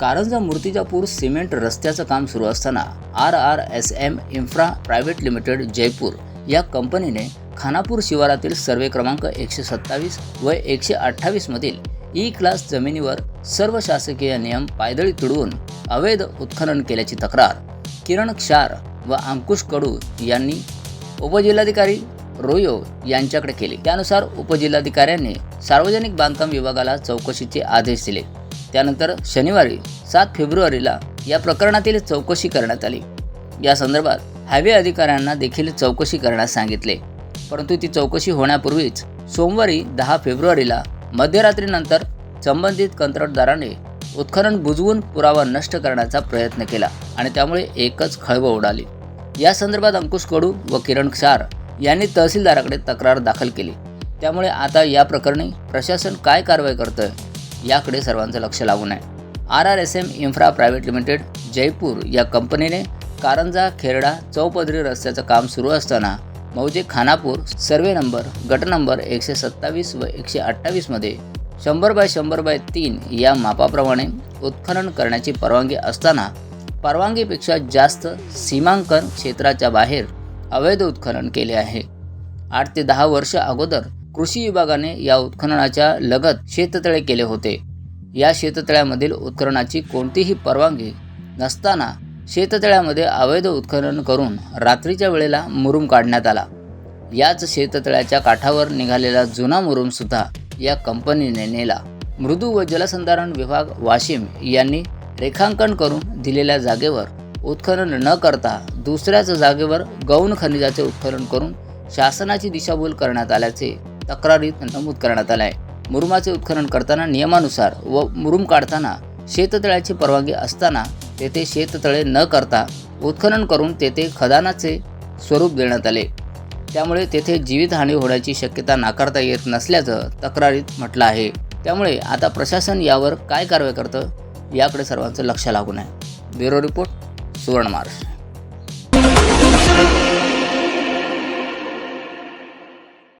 Karanja Murtijapur cement रस्त्याचं काम सुरू असताना R R S M infra private limited Jaipur या कंपनीने खानापूर शिवारातील सर्वे क्रमांक एकशे सत्तावीस व एकशे अठ्ठावीसमधील ई क्लास जमिनीवर सर्व शासकीय नियम पायदळी तुडवून अवैध उत्खनन केल्याची तक्रार. किरण क्षार व अंकुश कडू यांनी उपजिल्हाधिकारी रोयो यांच्याकडे केली. त्यानुसार उपजिल्हाधिकाऱ्यांनी सार्वजनिक बांधकाम विभागाला चौकशीचे आदेश दिले. त्यानंतर शनिवारी सात फेब्रुवारीला या प्रकरणातील चौकशी करण्यात आली. या संदर्भात हायवे अधिकाऱ्यांना देखील चौकशी करण्यास सांगितले. परंतु ती चौकशी होण्यापूर्वीच सोमवारी दहा फेब्रुवारीला मध्यरात्रीनंतर संबंधित कंत्राटदाराने उत्खनन बुजवून पुरावा नष्ट करण्याचा प्रयत्न केला आणि त्यामुळे एकच खळबळ उडाली. या संदर्भात अंकुश कडू व किरण क्षार यांनी तहसीलदाराकडे तक्रार दाखल केली. त्यामुळे आता या प्रकरणी प्रशासन काय कारवाई करतं याकडे सर्वांचं लक्ष लागून आहे. R R S M infra private limited Jaipur या कंपनीने कारंजा खेरडा चौपदरी रस्त्याचं काम सुरू असताना मौजे खानापूर सर्वे नंबर गट नंबर एकशे सत्तावीस व एकशे अठ्ठावीसमध्ये शंभर बाय शंभर बाय तीन या मापाप्रमाणे उत्खनन करण्याची परवानगी असताना परवानगीपेक्षा जास्त सीमांकन क्षेत्राच्या बाहेर अवैध उत्खनन केले आहे. आठ ते दहा वर्ष अगोदर कृषी विभागाने या उत्खननाच्या लगत शेततळे केले होते. या शेततळ्यामधील उत्खननाची कोणतीही परवानगी नसताना शेततळ्यामध्ये अवैध उत्खनन करून रात्रीच्या वेळेला मुरुम काढण्यात आला. याच शेततळ्याच्या काठावर निघालेला जुना मुरुमसुद्धा या कंपनीने नेला. मृदू व जलसंधारण विभाग वाशिम यांनी रेखांकन करून दिलेल्या जागेवर उत्खनन न करता दुसऱ्याच जागेवर गौण खनिजाचे उत्खनन करून शासनाची दिशाभूल करण्यात आल्याचे तक्रारीत नमूद करण्यात आला आहे मुरुमाचे उत्खनन करताना नियमानुसार व मुरुम काढताना शेततळ्याची परवानगी असताना तेथे शेततळे न करता उत्खनन करून तेथे खदानाचे स्वरूप देण्यात आले. त्यामुळे तेथे जीवितहानी होण्याची शक्यता नाकारता येत नसल्याचं तक्रारीत म्हटलं आहे. त्यामुळे आता प्रशासन यावर काय कारवाई करतं याकडे सर्वांचं लक्ष लागून आहे. ब्युरो रिपोर्ट सुवर्ण महाराष्ट्र